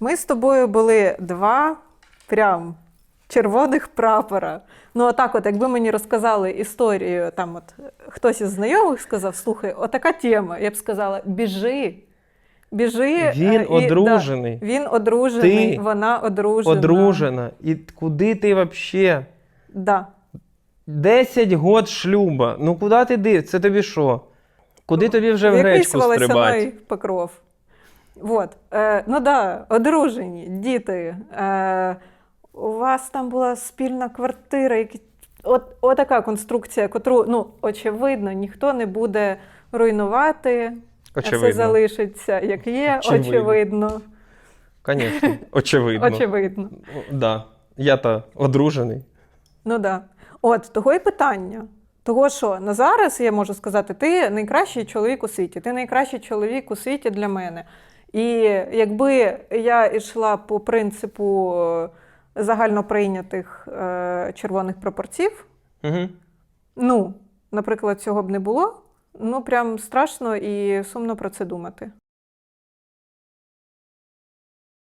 Ми з тобою були два прям червоних прапора. Ну, отак, от, якби мені розказали історію, там от хтось із знайомих сказав: слухай, отака тема. Я б сказала: біжи. Біжи. Він е, і- одружений. Да, він одружений, Ти вона одружена. Одружена. І куди ти взагалі? Да. 10 год шлюба. Ну куди ти див? Це тобі що? Куди тобі вже в гречку стрибати? покров. Вот. Е, ну да, одружені, діти. Е, у вас там була спільна квартира. Які... От, отака конструкція, котру, ну, очевидно, ніхто не буде руйнувати. а Все залишиться, як є, Очевидно. очевидно. Звісно, очевидно. Очевидно. Да. Я то одружений. Ну да. От того і питання. Того, що на зараз я можу сказати, ти найкращий чоловік у світі, ти найкращий чоловік у світі для мене. І якби я йшла по принципу е, загальноприйнятих е, червоних прапорців, Угу. ну, наприклад, цього б не було. Ну, прям страшно і сумно про це думати.